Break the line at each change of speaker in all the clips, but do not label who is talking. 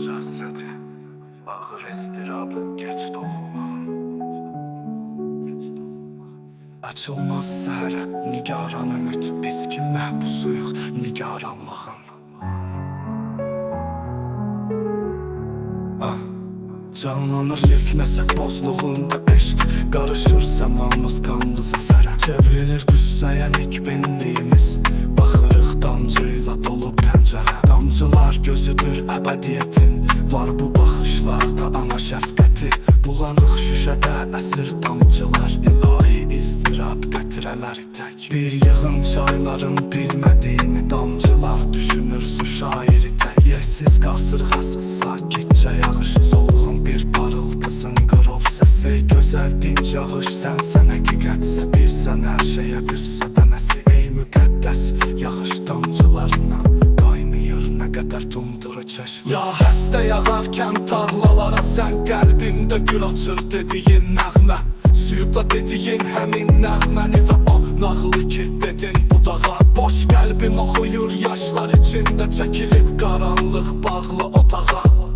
Acı hasreti, ağır estirabı, geç doğumağın. Açılmaz səhərə nigaran ümid Biz ki məhbusuyuq nigaranlığın Ah, Canlanır nəsə bozluğunda eşq Qarışır səmamız qanlı zəfərə. Çevrilir qüssəyə nikbinliyimiz Baxırıq damcıyla dolu pəncərə Damcılar gözüdür əbədiyyətin. Var bu baxışlarda ana şəfqəti Bulanıq şüşədə əsir damcılar. İlahi izdirab qətrələri tək. Bir yığın çayların bilmədiyini Damcılar düşünür su şairi tək. Yesiz qasırğasız sakitcə yağış Solğun bir parıltısın qırov səsi. Gözəl dinc yağış sənsən həqiqətsə Bir sən hər şeyə əsi Ey müqəddəs yağış damcılarına Qaynayır nə qədər dumduru çeşmə. Ya həstə yağarkən tarlalara Sən qəlbimdə gül açır dediyin nəğmə. Suyubla dediyin həmin nəğməni Və o nağılı ki dedin budağa. Boş qəlbim oxuyur yaşlar içində Çəkilib qaranlıq bağlı otağa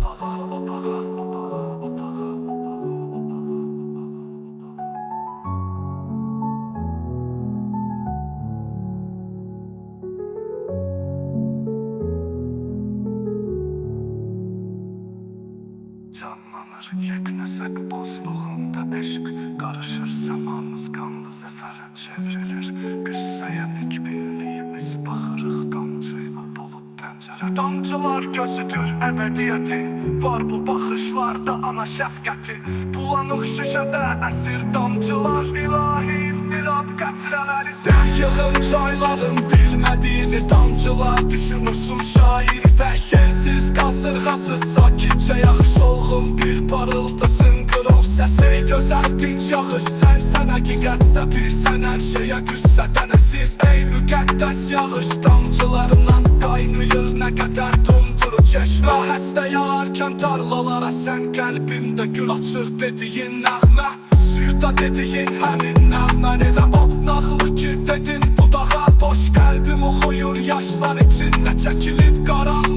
Canlanır. Yeknəsək bozluğunda eşq Qarışır səmanız qanlı zəfərə çevrilir. Qüssəyə nikbinliyimiz Baxırıq damcıyla dolu pəncərə Damcılar gözüdür əbədiyyətin Var bu baxışlarda ana şəfqəti Bulanıq şüşədə əsir damcılar İlahi istirab qətrələri Dəh yığın çayların bilmədiyini Damcılar düşünürsün özel bir yağış Sersen hakikatse bir sen her şeye küsseden esir Ey mükaddes yağış. Damcılarından kaynıyor ne kadar donduru çeşme Heste yağarken tarlalara sen kalbimde gül açır dediğin nağme Suyuda dediğin hemin nağme ne de o nağlı gir dedin budağa Boş. Kalbim okuyor yaşlar içinde çekilip karanlık.